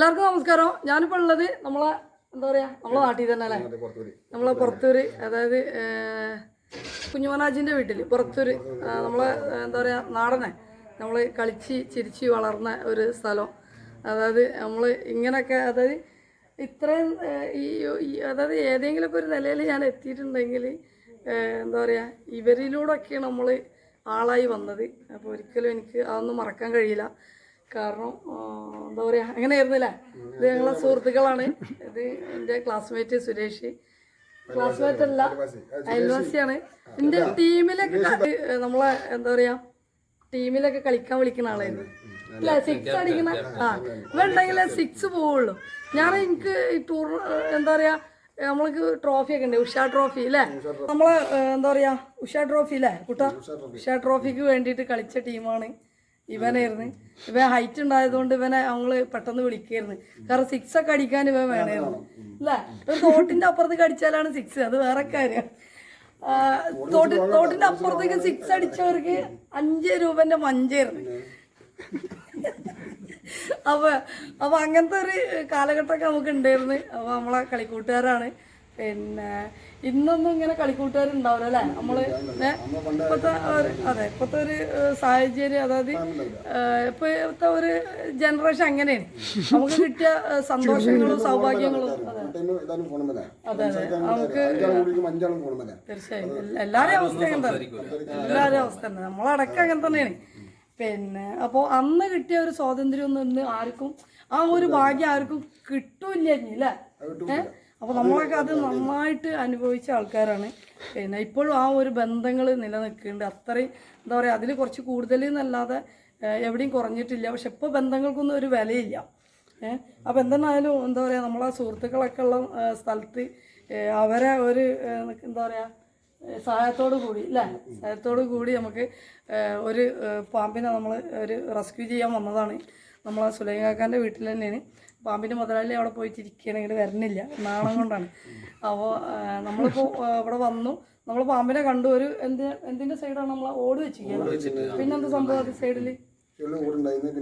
എല്ലാവർക്കും നമസ്കാരം. ഞാനിപ്പോൾ ഉള്ളത് നമ്മളെ എന്താ പറയാ നമ്മളെ നാട്ടിൽ തന്നെ അല്ലേ? നമ്മളെ പുറത്തൂര് അതായത് കുഞ്ഞുമനാജിന്റെ വീട്ടിൽ പുറത്തൂര് നമ്മളെ എന്താ പറയാ നാടനെ നമ്മൾ കളിച്ച് ചിരിച്ച് വളർന്ന ഒരു സ്ഥലം. അതായത് നമ്മൾ ഇങ്ങനെയൊക്കെ അതായത് ഇത്രയും ഈ ഈ- അതായത് ഏതെങ്കിലുമൊക്കെ ഒരു നിലയിൽ ഞാൻ എത്തിയിട്ടുണ്ടെങ്കിൽ എന്താ പറയുക ഇവരിലൂടെയൊക്കെയാണ് നമ്മൾ ആളായി വന്നത്. അപ്പോൾ ഒരിക്കലും എനിക്ക് അതൊന്നും മറക്കാൻ കഴിയില്ല. കാരണം എന്താ പറയുക അങ്ങനെയായിരുന്നില്ലേ? ഇത് ഞങ്ങളെ സുഹൃത്തുക്കളാണ്. ഇത് എന്റെ ക്ലാസ്മേറ്റ് സുരേഷ്. ക്ലാസ്മേറ്റ് അല്ല അയൽവാസിയാണ്. എന്റെ ടീമിലൊക്കെ നമ്മളെ എന്താ പറയുക ടീമിലൊക്കെ കളിക്കാൻ വിളിക്കുന്ന ആളായിരുന്നു. അല്ല സിക്സ് അടിക്കുന്ന ആ ഇവണ്ടെങ്കിലേ സിക്സ് പോവുള്ളൂ. ഞാൻ എനിക്ക് ടൂർ എന്താ പറയുക നമ്മൾക്ക് ട്രോഫി ഒക്കെ ഉണ്ട്. ഉഷാ ട്രോഫി അല്ലേ നമ്മളെ എന്താ പറയുക ഉഷാ ട്രോഫി അല്ലേ കുട്ട? ഉഷ ട്രോഫിക്ക് വേണ്ടിയിട്ട് കളിച്ച ടീമാണ് ഇവനായിരുന്നു. ഇവ ഹൈറ്റ് ഉണ്ടായതുകൊണ്ട് ഇവനെ അവൾ പെട്ടെന്ന് വിളിക്കായിരുന്നു. കാരണം സിക്സ് ഒക്കെ അടിക്കാൻ ഇവൻ വേണമായിരുന്നു. അല്ലേ? തോട്ടിന്റെ അപ്പുറത്തേക്ക് അടിച്ചാലാണ് സിക്സ് അത് വേറെ കാര്യം. തോട്ടിന്റെ അപ്പുറത്തേക്ക് സിക്സ് അടിച്ചവർക്ക് അഞ്ച് രൂപന്റെ മഞ്ചായിരുന്നു. അപ്പൊ അപ്പൊ അങ്ങനത്തെ ഒരു കാലഘട്ടമൊക്കെ നമുക്ക് ഉണ്ടായിരുന്നു അപ്പൊ നമ്മളെ കളിക്കൂട്ടുകാരാണ്. പിന്നെ ഇന്നൊന്നും ഇങ്ങനെ കളിക്കൂട്ടുകാരുണ്ടാവില്ല അല്ലേ? നമ്മൾ ഇപ്പത്തെ അതെ ഇപ്പത്തെ ഒരു സാഹചര്യം അതായത് ഇപ്പത്തെ ഒരു ജനറേഷൻ അങ്ങനെയാണ്. നമുക്ക് കിട്ടിയ സന്തോഷങ്ങളും സൗഭാഗ്യങ്ങളും അതെ. അതെ നമുക്ക് തീർച്ചയായും. എല്ലാ- എല്ലാവരുടെയും അവസ്ഥ അങ്ങനെ തന്നെ. എല്ലാവരുടെയും അവസ്ഥ തന്നെ. നമ്മളടക്കം അങ്ങനെ തന്നെയാണ്. പിന്നെ അപ്പോൾ അന്ന് കിട്ടിയ ഒരു സ്വാതന്ത്ര്യം ഒന്നും ഇന്ന് ആർക്കും ആ ഒരു ഭാഗ്യം ആർക്കും കിട്ടൂല്ല ഏഹ് അപ്പോൾ നമ്മളൊക്കെ അത് നന്നായിട്ട് അനുഭവിച്ച ആൾക്കാരാണ്. പിന്നെ ഇപ്പോഴും ആ ഒരു ബന്ധങ്ങൾ നിലനിൽക്കുന്നുണ്ട്. അത്രയും എന്താ പറയുക അതിൽ കുറച്ച് കൂടുതൽ എന്നല്ലാതെ എവിടെയും കുറഞ്ഞിട്ടില്ല. പക്ഷെ ഇപ്പോൾ ബന്ധങ്ങൾക്കൊന്നും ഒരു വിലയില്ല. ഏഹ് അപ്പോൾ എന്തെന്നായാലും എന്താ പറയുക നമ്മളെ സുഹൃത്തുക്കളൊക്കെ ഉള്ള സ്ഥലത്ത് അവരെ ഒരു എന്താ പറയുക സഹായത്തോടു കൂടി അല്ലേ? സഹായത്തോടു കൂടി നമുക്ക് ഒരു പാമ്പിനെ നമ്മൾ ഒരു റെസ്ക്യൂ ചെയ്യാൻ വന്നതാണ്. നമ്മൾ സുലൈഖാക്കാന്റെ വീട്ടിൽ തന്നെയാണ്. പാമ്പിന്റെ മുതലാളി അവിടെ പോയിട്ടിരിക്കുകയാണെങ്കിൽ വരുന്നില്ല നാണം കൊണ്ടാണ്. അപ്പോൾ നമ്മളിപ്പോൾ അവിടെ വന്നു. നമ്മൾ പാമ്പിനെ കണ്ടു. ഒരു എന്ത് എന്തിന്റെ സൈഡാണ് നമ്മൾ ഓട് വെച്ചിരിക്കുന്നത്? പിന്നെന്താ സംഭവം അത് സൈഡിൽ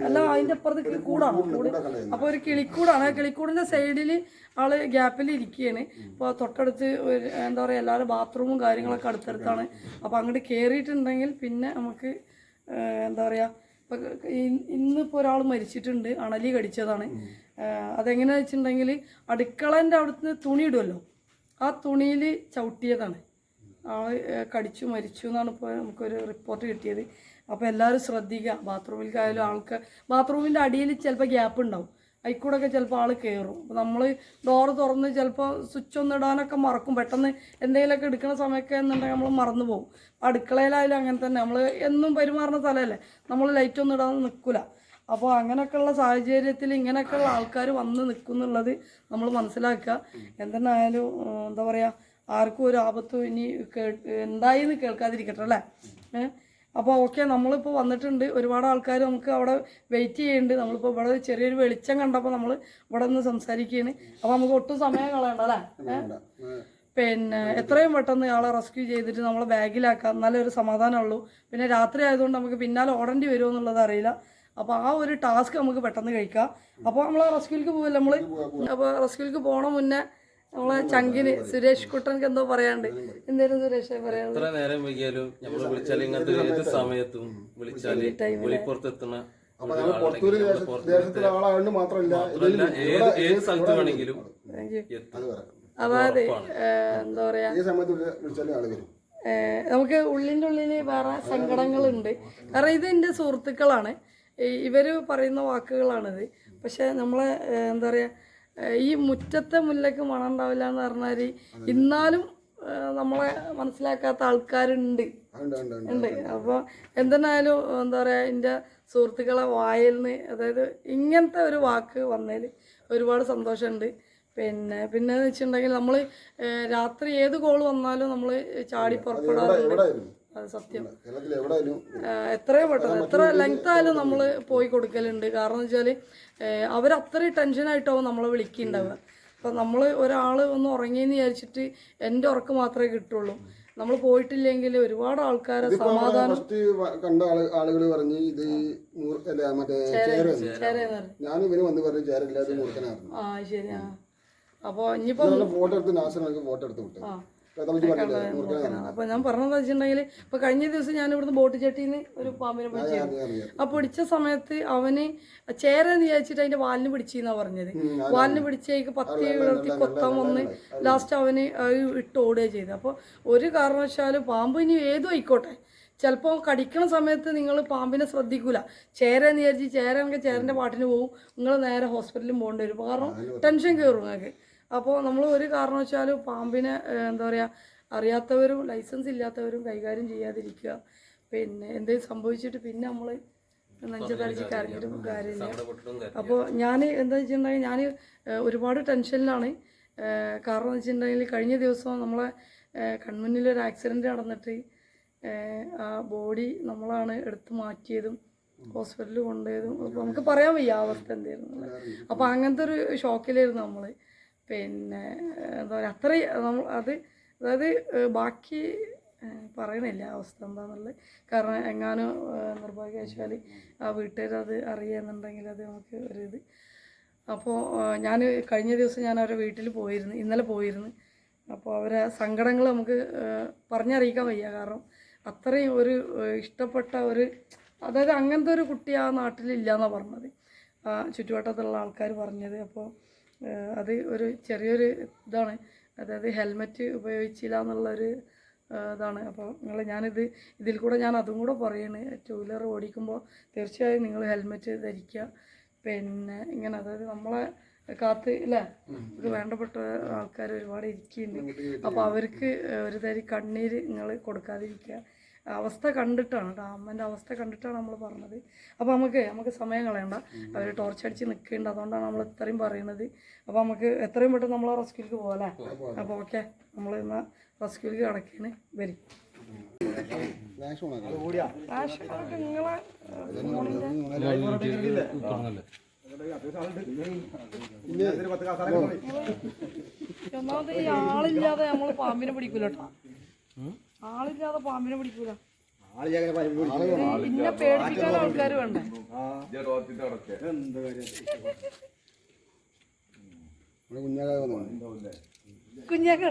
അല്ല അതിന്റെ അപ്പുറത്ത് കൂടാണ് കൂട് അപ്പൊ ഒരു കിളിക്കൂടാണ്. ആ കിളിക്കൂടിന്റെ സൈഡിൽ ആൾ ഗ്യാപ്പിൽ ഇരിക്കുകയാണ് അപ്പോൾ തൊട്ടടുത്ത് ഒരു എന്താ പറയുക എല്ലാവരും ബാത്റൂമും കാര്യങ്ങളൊക്കെ അടുത്തടുത്താണ്. അപ്പോൾ അങ്ങോട്ട് കയറിയിട്ടുണ്ടെങ്കിൽ പിന്നെ നമുക്ക് എന്താ പറയുക ഇപ്പം ഇന്നിപ്പോ ഒരാൾ മരിച്ചിട്ടുണ്ട് അണലി കടിച്ചതാണ്. അതെങ്ങനെ അതെങ്ങനെയാണെന്ന് വെച്ചിട്ടുണ്ടെങ്കിൽ അടുക്കളന്റെ അവിടുന്ന് തുണി ഇടുമല്ലോ ആ തുണിയിൽ ചവിട്ടിയതാണ്. ആൾ കടിച്ചു മരിച്ചു എന്നാണ് ഇപ്പോൾ നമുക്കൊരു റിപ്പോർട്ട് കിട്ടിയത്. അപ്പോൾ എല്ലാവരും ശ്രദ്ധിക്കുക ബാത്റൂമിലേക്കായാലും ആൾക്ക് ബാത്റൂമിന്റെ അടിയിൽ ചിലപ്പോൾ ഗ്യാപ്പ് ഉണ്ടാവും. അതിൽക്കൂടെയൊക്കെ ചിലപ്പോൾ ആൾ കയറും അപ്പോൾ നമ്മൾ ഡോർ തുറന്ന് ചിലപ്പോൾ സ്വിച്ച് ഒന്ന് ഇടാനൊക്കെ മറക്കും. പെട്ടെന്ന് എന്തെങ്കിലുമൊക്കെ എടുക്കുന്ന സമയമൊക്കെ എന്നുണ്ടെങ്കിൽ നമ്മൾ മറന്നു പോകും അടുക്കളയിലായാലും അങ്ങനെ തന്നെ. നമ്മൾ എന്നും പെരുമാറുന്ന സ്ഥലമല്ലേ നമ്മൾ ലൈറ്റ് ഒന്നും ഇടാതെ നിൽക്കില്ല അപ്പോൾ അങ്ങനെയൊക്കെയുള്ള സാഹചര്യത്തിൽ ഇങ്ങനെയൊക്കെയുള്ള ആൾക്കാർ വന്ന് നിൽക്കുന്നുള്ളത് നമ്മൾ മനസ്സിലാക്കുക. എന്തെന്നായാലും എന്താ പറയുക ആർക്കും ഒരു ആപത്തും ഇനി എന്തായി എന്ന് കേൾക്കാതിരിക്കട്ടെ അല്ലേ? അപ്പോൾ ഓക്കെ നമ്മളിപ്പോൾ വന്നിട്ടുണ്ട്. ഒരുപാട് ആൾക്കാർ നമുക്ക് അവിടെ വെയിറ്റ് ചെയ്യുന്നുണ്ട് നമ്മളിപ്പോൾ ഇവിടെ ചെറിയൊരു വെളിച്ചം കണ്ടപ്പോൾ നമ്മൾ ഇവിടെ നിന്ന് സംസാരിക്കുകയാണ് അപ്പോൾ നമുക്ക് ഒട്ടും സമയം കളയണ്ട അല്ലേ? പിന്നെ എത്രയും പെട്ടെന്ന് ആളെ റെസ്ക്യൂ ചെയ്തിട്ട് നമ്മളെ ബാഗിലാക്കാം. നല്ലൊരു സമാധാനമുള്ളൂ. പിന്നെ രാത്രി ആയതുകൊണ്ട് നമുക്ക് പിന്നാലെ ഓടേണ്ടി വരുമോ എന്നുള്ളത് അറിയില്ല. അപ്പോൾ ആ ഒരു ടാസ്ക് നമുക്ക് പെട്ടെന്ന് കഴിക്കാം. അപ്പോൾ നമ്മൾ റെസ്ക്യൂലേക്ക് പോകില്ല നമ്മൾ അപ്പോൾ റെസ്ക്യൂലേക്ക് പോകണ മുന്നേ നമ്മളെ ചങ്കിന് സുരേഷ് കുട്ടൻക്ക് എന്തോ പറയാണ്ട് എന്തായാലും സുരേഷ് പറയാനുള്ളത് എത്ര നേരം വൈകിയാലും നമ്മൾ വിളിച്ചാൽ ഇങ്ങനത്തെ ഏത് സമയത്തും അപ്പൊ പുറത്തൊരു ദേശത്തിലെ ആളായതുകൊണ്ട് മാത്രമല്ല മാത്രമല്ല ഏത് ഏത് സ്ഥലത്ത് വേണമെങ്കിലും താങ്ക് യു എത്തും. അത് പറയാം. ഏഹ്, എന്താ പറയാ? ഈ സമയത്ത് വിളിച്ചാലും ആൾ വരും. ഏഹ് നമുക്ക് ഉള്ളിന്റെ ഉള്ളിൽ വേറെ സങ്കടങ്ങളുണ്ട്. കാരണം ഇത് എന്റെ സുഹൃത്തുക്കളാണ്. ഇവർ ഇവർ പറയുന്ന വാക്കുകളാണിത്. പക്ഷെ നമ്മളെ ഏഹ് എന്താ പറയുക ഏഹ് ഈ മുറ്റത്തെ മുല്ലക്ക് മണം ഉണ്ടാവില്ല എന്ന് പറഞ്ഞാൽ ഇന്നാലും നമ്മളെ മനസ്സിലാക്കാത്ത ആൾക്കാരുണ്ട്. ഉണ്ട് അപ്പോൾ എന്തെന്നായാലും എന്താ പറയുക എന്റെ സുഹൃത്തുക്കളെ വായിൽ നിന്ന് അതായത് ഇങ്ങനത്തെ ഒരു വാക്ക് വന്നതിൽ ഒരുപാട് സന്തോഷമുണ്ട്. പിന്നെ പിന്നെ വെച്ചിട്ടുണ്ടെങ്കിൽ നമ്മൾ രാത്രി ഏത് കോൾ വന്നാലും നമ്മൾ ചാടി പുറപ്പെടാറുണ്ട്. അത് സത്യം. എത്രയും പെട്ടെന്ന് എത്ര ലെങ്ത് ആയാലും നമ്മൾ പോയി കൊടുക്കലുണ്ട്. കാരണം വെച്ചാൽ അവരത്രയും ടെൻഷനായിട്ടാവും നമ്മളെ വിളിക്കുന്നുണ്ടാവുക അപ്പം നമ്മൾ ഒരാൾ ഒന്ന് ഉറങ്ങിയെന്ന് വിചാരിച്ചിട്ട് എന്റെ ഉറക്കം മാത്രമേ കിട്ടുള്ളൂ. നമ്മൾ പോയിട്ടില്ലെങ്കിൽ ഒരുപാട് ആൾക്കാരെ സമാധാനം കണ്ട ആൾ ആളുകൾ പറഞ്ഞ് ഇത് ഞാൻ വന്ന് പറഞ്ഞു ഇത് ആ അപ്പോൾ ഇനിയിപ്പോൾ ഇതുപോലെ ഫോട്ടോ എടുത്ത് ഫോട്ടോ എടുത്ത് വിട്ടു. അപ്പൊ ഞാൻ പറഞ്ഞതെന്ന് വെച്ചിട്ടുണ്ടെങ്കിൽ ഇപ്പൊ കഴിഞ്ഞ ദിവസം ഞാൻ ഇവിടുന്ന് ബോട്ട് ചട്ടിന്ന് ഒരു പാമ്പിനെ പിടിച്ചു. ആ പിടിച്ച സമയത്ത് അവന് ചേരെന്ന് വിചാരിച്ചിട്ട് അതിന്റെ വാലിന് പിടിച്ചെന്നാ പറഞ്ഞത്. വാലിന് പിടിച്ചേക്ക് പത്തി വിളർത്തി കൊത്താൻ വന്ന് ലാസ്റ്റ് അവന് ഇട്ട് ഓടുകയാണ് ചെയ്തത്. അപ്പോൾ ഒരു കാരണവശാലും പാമ്പ് ഇനി ഏതും ആയിക്കോട്ടെ. ചിലപ്പോൾ കടിക്കണ സമയത്ത് നിങ്ങൾ പാമ്പിനെ ശ്രദ്ധിക്കൂല. ചേരെന്ന് വിചാരിച്ച് ചേരാണെങ്കിൽ ചേരന്റെ പാട്ടിന് പോകും നിങ്ങൾ നേരെ ഹോസ്പിറ്റലിൽ പോകേണ്ടി വരും. കാരണം ടെൻഷൻ കയറും നിങ്ങൾക്ക് അപ്പോൾ നമ്മൾ ഒരു കാരണം കാരണവശാലും പാമ്പിനെ എന്താ പറയുക അറിയാത്തവരും ലൈസൻസ് ഇല്ലാത്തവരും കൈകാര്യം ചെയ്യാതിരിക്കുക. പിന്നെ എന്തെങ്കിലും സംഭവിച്ചിട്ട് പിന്നെ നമ്മൾ നെഞ്ചത്തടിച്ച് കരഞ്ഞിട്ടും കാര്യമില്ല. അപ്പോൾ ഞാൻ എന്താ വെച്ചിട്ടുണ്ടെങ്കിൽ ഞാൻ ഒരുപാട് ടെൻഷനിലാണ്. കാരണം എന്ന് വെച്ചിട്ടുണ്ടെങ്കിൽ കഴിഞ്ഞ ദിവസം നമ്മളെ കൺമുന്നിൽ ഒരു ആക്സിഡന്റ് നടന്നിട്ട് ആ ബോഡി നമ്മളാണ് എടുത്തു മാറ്റിയതും ഹോസ്പിറ്റലിൽ കൊണ്ടുപോയതും. നമുക്ക് പറയാൻ വയ്യ അവസ്ഥ എന്തായിരുന്നു അപ്പോൾ അങ്ങനത്തെ ഒരു ഷോക്കിലായിരുന്നു നമ്മൾ പിന്നെ എന്താ പറയുക അത്രയും നമ്മൾ അത് അതായത് ബാക്കി പറയണില്ല അവസ്ഥ എന്താണെന്നുള്ളത് കാരണം എങ്ങാനും നിർഭാഗ്യവശാൽ ആ വീട്ടുകാർ അത് അറിയുന്നുണ്ടെങ്കിൽ അത് നമുക്ക് ഒരു ഇത്. അപ്പോൾ ഞാൻ കഴിഞ്ഞ ദിവസം ഞാൻ അവരുടെ വീട്ടിൽ പോയിരുന്നു ഇന്നലെ പോയിരുന്നു. അപ്പോൾ അവരെ സങ്കടങ്ങൾ നമുക്ക് പറഞ്ഞറിയിക്കാൻ വയ്യ. കാരണം അത്രയും ഒരു ഇഷ്ടപ്പെട്ട ഒരു അതായത് അങ്ങനത്തെ ഒരു കുട്ടി ആ നാട്ടിലില്ല എന്നാണ് പറഞ്ഞത് ചുറ്റുവട്ടത്തുള്ള ആൾക്കാർ പറഞ്ഞത്. അപ്പോൾ അത് ഒരു ചെറിയൊരു ഇതാണ്. അതായത് ഹെൽമെറ്റ് ഉപയോഗിച്ചില്ല എന്നുള്ളൊരു ഇതാണ്. അപ്പോൾ നിങ്ങൾ ഞാനിത് ഇതിൽ കൂടെ ഞാൻ അതും കൂടെ പറയുന്നത് ടൂ വീലർ ഓടിക്കുമ്പോൾ തീർച്ചയായും നിങ്ങൾ ഹെൽമെറ്റ് ധരിക്കുക. പിന്നെ ഇങ്ങനെ അതായത് നമ്മളെ കാത്ത് അല്ലേ ഒരു വേണ്ടപ്പെട്ട ആൾക്കാർ ഒരുപാട് ഇരിക്കുന്നുണ്ട് അപ്പോൾ അവർക്ക് ഒരു തരി കണ്ണീര് നിങ്ങൾ കൊടുക്കാതിരിക്കുക. അവസ്ഥ കണ്ടിട്ടാണ് കേട്ടോ അമ്മന്റെ അവസ്ഥ കണ്ടിട്ടാണ് നമ്മൾ പറഞ്ഞത്. അപ്പോൾ നമുക്ക് നമുക്ക് സമയം കളയണ്ട. അവർ ടോർച്ച് അടിച്ച് നിൽക്കുന്നുണ്ട് അതുകൊണ്ടാണ് നമ്മൾ ഇത്രയും പറയുന്നത്. അപ്പോൾ നമുക്ക് എത്രയും പെട്ടെന്ന് നമ്മൾ ആ റെസ്ക്യൂലേക്ക് പോകാം അല്ലേ അപ്പോൾ ഓക്കെ നമ്മൾ ഇന്ന് റെസ്ക്യൂലേക്ക് കിടക്കുകയാണ് വരി നിങ്ങളെ ഒന്നാമത് ഈ ആളില്ലാതെ നമ്മൾ പാമ്പിനെ പിടിക്കൂല കേട്ടോ ആളില്ലാതെ പാമ്പിനെ പിടിക്കൂല. പിന്നെ പേടിപ്പിക്കാൻ ആൾക്കാർ വേണ്ട? കുഞ്ഞാക്ക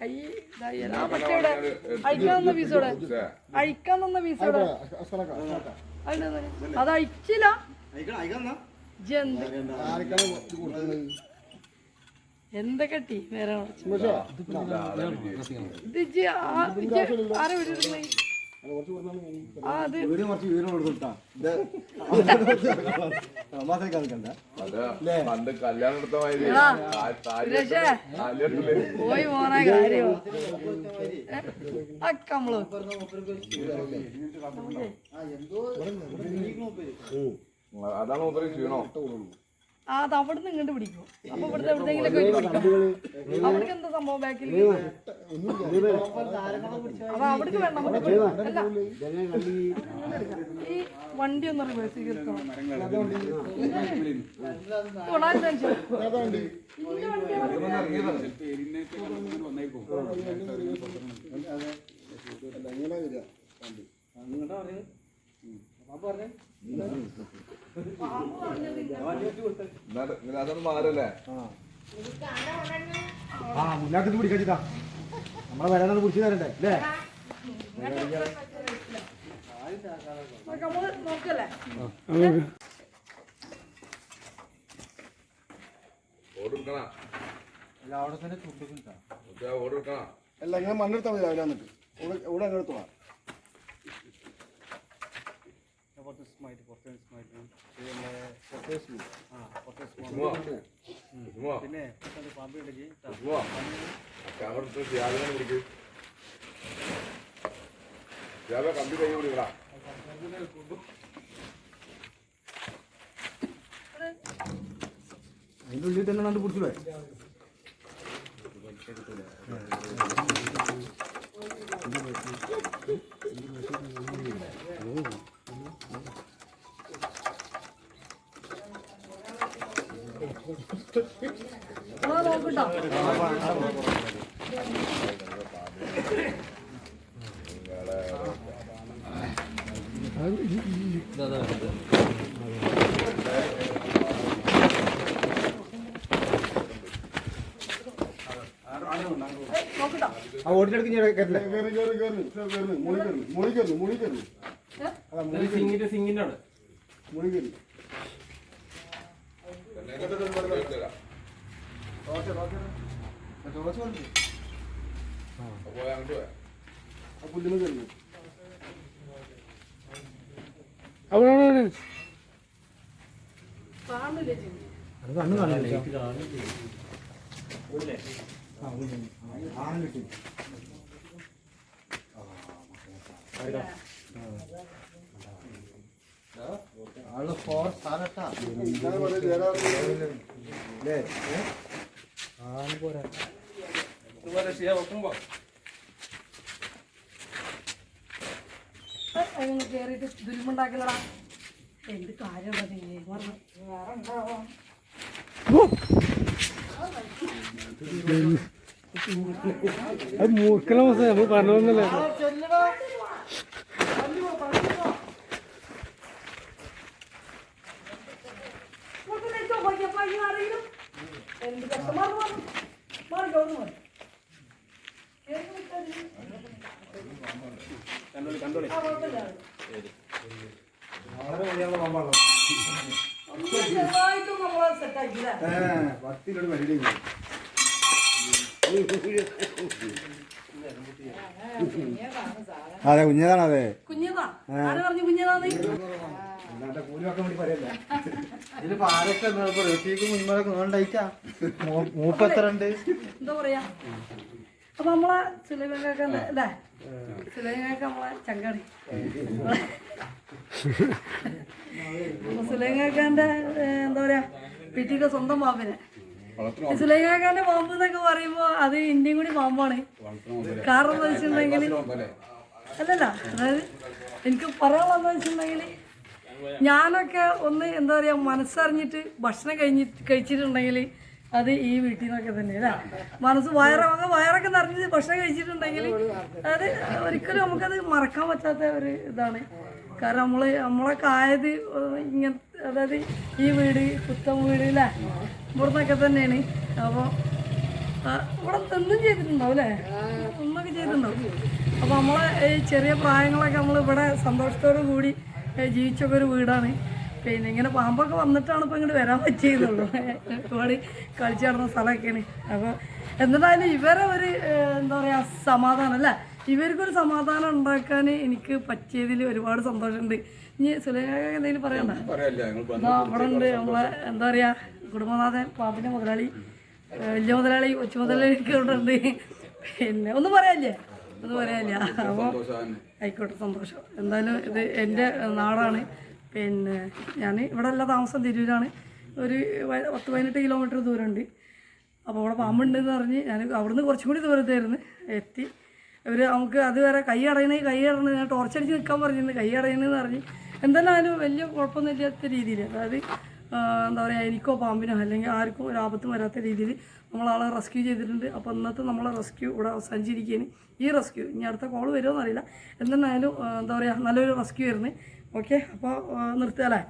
കൈ ഇതായി. ആ മറ്റേ ഇവിടെ അഴിക്കാൻ തന്ന പീസോടെ അഴിക്കാൻ തന്ന പീസോടെ അത് അഴിച്ചില്ല. ഇജ്ജ് എന്ത് ആർക്കാണ് ഇത് കൊടുത്തത് എന്തൊക്കെ ടീ വേറെ ഉമേഷാ, ഇത് ഇജ്ജ് ആ ഇജ്ജ് ആരെ വിളിച്ചിരുന്നേ അത് കുറച്ച് പണ്ട് കല്യാണം എടുത്ത മാതിരി താ- താലി? പോയി പോണ കാര്യം അക്ക നമ്മൾ അതാണ് മൂപ്പര് ക്ഷീണോ അത് അവിടുന്ന് ഇങ്ങോട്ട് പിടിക്കും. അപ്പൊ ഇവിടുത്തെ എവിടെയെങ്കിലും പിടിക്കും. അവർക്ക് എന്താ സംഭവം ബാക്കിൽ അപ്പൊ അവിടേക്ക് വേണ്ട നമുക്ക് അല്ല ഈ വണ്ടി ഒന്ന് റിവേഴ്സ് ചെയ്തിരിക്കണം തൊടാൻ ടെൻഷൻ അല്ല, ഇങ്ങനെ വരിക. അതൊന്നും മാറല്ലേ ആ. മുന്നാക്കത്ത് പിടിക്കാ നമ്മളെ വരാനത് പിടിച്ചു തരണ്ടേ അല്ലേ? അല്ല ഇങ്ങനെ മണ്ണെടുത്താൽ മതി രാവിലെ വന്നിട്ട്. ഇവിടെ ഇവിടെ അങ്ങനെ എടുത്തോളാം പിന്നെ ക്യാമറ എടുത്ത് ത്യാഗം പിടിക്ക് ത്യാഗ കമ്പി കൈ പിടിക്കടാ അതിന്റെ ഉള്ളിൽ തന്നെ കണ്ട് ആ ഓടിനടുക്ക് ഞാൻ കയറ്റില്ല കേറി കേറി കേറി കേറി മുളി കേറി മുളി കേറി മുളി കേറി അതാ മുളി കേറി സിംഗിന്റെ സിംഗിന്റെ ആണ് മുളി കേറി പോയാ അങ്ങോട്ട് പോയാ ആ പുല്ലിന് കേറി കാണില്ലേ ചേച്ചി അത് കണ്ണു കാണില്ല ആ ഉണ്ട്. ആന കിട്ടി ഞാൻ പറയാം ജയരാജ് അല്ലേ ആന പോരാ. ഇതുപോലെ ചെയ്യാൻ ba? അതിന് കേറിയിട്ട് ദുരിമുണ്ടാക്കില്ലടാ എന്ത് കാര്യം പറഞ്ഞു അത് മൂർക്കണ നമ്മൾ പറഞ്ഞല്ലേ നോണ്ടായിട്ടാ കുഞ്ഞതാണ് അതെ. മൂപ്പത്രണ്ട് എന്താ പറയാ? അപ്പൊ നമ്മളെ സുലൈമൊക്കെ അല്ലേ സുലൈമൊക്കെ നമ്മളെ അപ്പൊ സുലൈഖാന്റെ എന്താ പറയാ? പിറ്റിക്ക് സ്വന്തം പാമ്പിനെ ഈ സുലൈഖാന്റെ പാമ്പ് എന്നൊക്കെ പറയുമ്പോ അത് ഇന്ത്യയും കൂടി പാമ്പാണ്. കാരണം എന്താ വെച്ചിട്ടുണ്ടെങ്കിൽ അല്ലല്ല അതായത് എനിക്ക് പറയാനുള്ളതെന്ന് വെച്ചിട്ടുണ്ടെങ്കിൽ ഞാനൊക്കെ ഒന്ന് എന്താ പറയാ മനസ്സറിഞ്ഞിട്ട് ഭക്ഷണം കഴിഞ്ഞ് കഴിച്ചിട്ടുണ്ടെങ്കിൽ അത് ഈ വീട്ടിൽ നിന്നൊക്കെ തന്നെ അല്ലേ? മനസ്സ് വയറൊക്കെ വയറൊക്കെ നിറഞ്ഞ് ഭക്ഷണം കഴിച്ചിട്ടുണ്ടെങ്കിൽ അത് ഒരിക്കലും നമുക്കത് മറക്കാൻ പറ്റാത്ത ഒരു ഇതാണ്. കാരണം നമ്മൾ നമ്മളൊക്കെ ആയത് ഇങ്ങനെ അതായത് ഈ വീട് പുത്തൻ വീട് അല്ലേ ഇവിടുന്നൊക്കെ തന്നെയാണ്. അപ്പോൾ ഇവിടെ ഒന്നും ചെയ്തിട്ടുണ്ടാവും അല്ലേ ഒന്നൊക്കെ ചെയ്തിട്ടുണ്ടാവും. അപ്പോൾ നമ്മളെ ഈ ചെറിയ പ്രായങ്ങളൊക്കെ നമ്മൾ ഇവിടെ സന്തോഷത്തോടു കൂടി ജീവിച്ചൊക്കെ ഒരു വീടാണ്. പിന്നെ ഇങ്ങനെ പാമ്പൊക്കെ വന്നിട്ടാണ് ഇപ്പോൾ ഇങ്ങോട്ട് വരാൻ പറ്റിയതുള്ളൂ ഒരുപാട് കളിച്ചു നടന്ന സ്ഥലമൊക്കെയാണ്. അപ്പോൾ എന്നിട്ടായാലും ഇവരെ ഒരു എന്താ പറയുക സമാധാനം അല്ലേ ഇവർക്കൊരു സമാധാനം ഉണ്ടാക്കാൻ എനിക്ക് പറ്റിയതിൽ ഒരുപാട് സന്തോഷമുണ്ട്. ഇനി സുലേഖ എന്തെങ്കിലും പറയണ്ട? അവിടെ ഉണ്ട് നമ്മളെ എന്താ പറയാ കുടുംബനാഥൻ പാപ്പിന്റെ മുതലാളി വലിയ മുതലാളി കൊച്ചു മുതലാളി ഒക്കെ ഇവിടെ ഉണ്ട്. പിന്നെ ഒന്നും പറയാല്ലേ ഒന്നും പറയാല്ല അപ്പോൾ ആയിക്കോട്ടെ സന്തോഷം. എന്തായാലും ഇത് എന്റെ നാടാണ്. പിന്നെ ഞാൻ ഇവിടെ അല്ല താമസം തിരൂരാണ്. ഒരു പത്ത് പതിനെട്ട് കിലോമീറ്റർ ദൂരമുണ്ട്. അപ്പോൾ അവിടെ പാമ്പുണ്ടെന്ന് പറഞ്ഞ് ഞാൻ അവിടുന്ന് കുറച്ചും കൂടി ദൂരത്തായിരുന്നു. എത്തി. ഇവർ നമുക്ക് കൈ അടയണേ കൈ അടയണേ ഞാൻ ടോർച്ചടിച്ച് നിൽക്കാൻ പറഞ്ഞിരുന്നു കൈ അടയണെന്ന് പറഞ്ഞ്. എന്തായാലും വലിയ കുഴപ്പമൊന്നുമില്ലാത്ത രീതിയിൽ അതായത് എന്താ പറയുക എനിക്കോ പാമ്പിനോ അല്ലെങ്കിൽ ആർക്കും ഒരു ആപത്തും വരാത്ത രീതിയിൽ നമ്മളാളെ റെസ്ക്യൂ ചെയ്തിട്ടുണ്ട്. അപ്പോൾ ഇന്നത്തെ നമ്മളെ റെസ്ക്യൂ ഇവിടെ സഞ്ചരിക്കുകയാണ് ഈ റെസ്ക്യൂ ഇനി അടുത്ത കോൾ വരുമോ എന്നറിയില്ല എന്തായാലും എന്താ പറയുക നല്ലൊരു റെസ്ക്യൂ ആയിരുന്നു. ഓക്കെ അപ്പോൾ നിർത്തുക അല്ലേ?